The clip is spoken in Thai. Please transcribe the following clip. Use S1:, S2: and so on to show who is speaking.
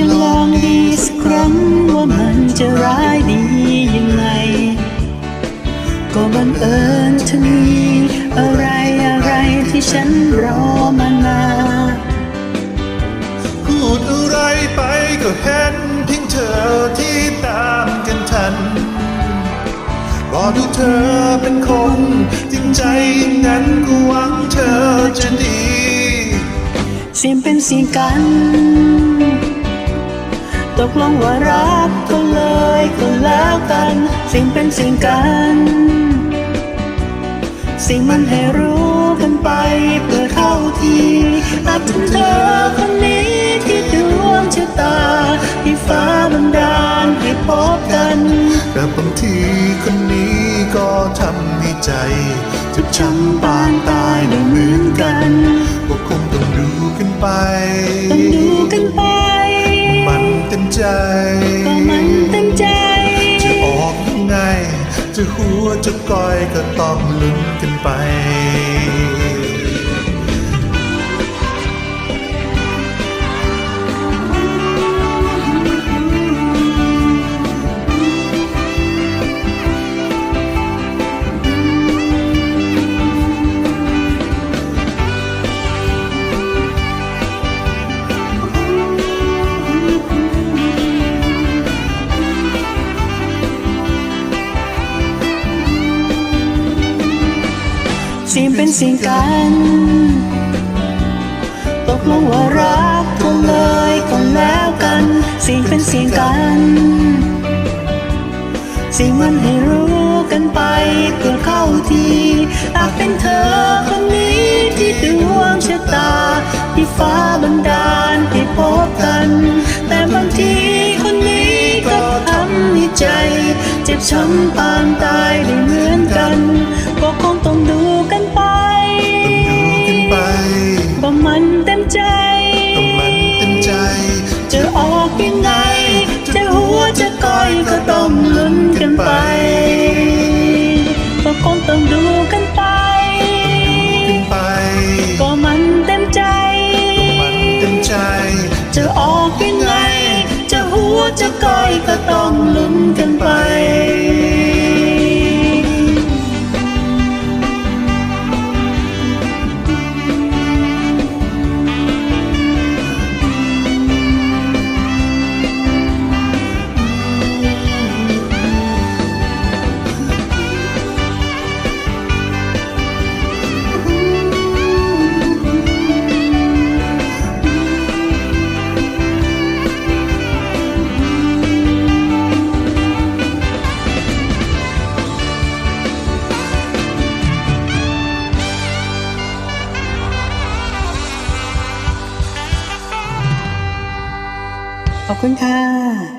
S1: จะลองดีสักครั้งว่ามันจะร้ายดียังไง ก็บังเอิญเธอมีอะไรอะไรที่ฉันรอมานาน
S2: พูดอะไรไปก็เห็นเพียงเธอที่ตามกันทันรอดูเธอเป็นคนจริงใจอย่างนั้นก็หวังเธอจะดี
S1: เสียง ตกลงว่ารักก็เลยก็แล้วกันเสียงเป็นเสียงกัน สิ่งมันให้รู้กันไปเพื่อเข้าทีอาจเป็นเธอคนนี้ที่ดวงชะตา ที่ฟ้าบันดาลให้พบกัน
S2: แต่บางทีคนนี้ก็ทำให้ใจเจ็บช้ำปานตายไม่เหมือนกันก็คงต้องดูกันไป
S1: ต้องดูกันไป
S2: มันเต็ม ใจ
S1: ก็มันเต็มใจ
S2: จะออกยังไง จะหัวจะก้อยก็ต้องลุ้นกันไป
S1: สียงเป็นสียงกัน ตกลงว่ารักก็เลยก็แล้วกันสียงเป็นสียงกัน สิ่งมันให้รู้กันไปเพื่อเข้าทีอาจเป็นเธอคนนี้ที่ดวงชะตา ที่ฟ้าบันดาลให้พบกัน แต่บางทีคนนี้ก็ทำให้ใจ เจ็บช้ำปาง ขอบคุณค่ะ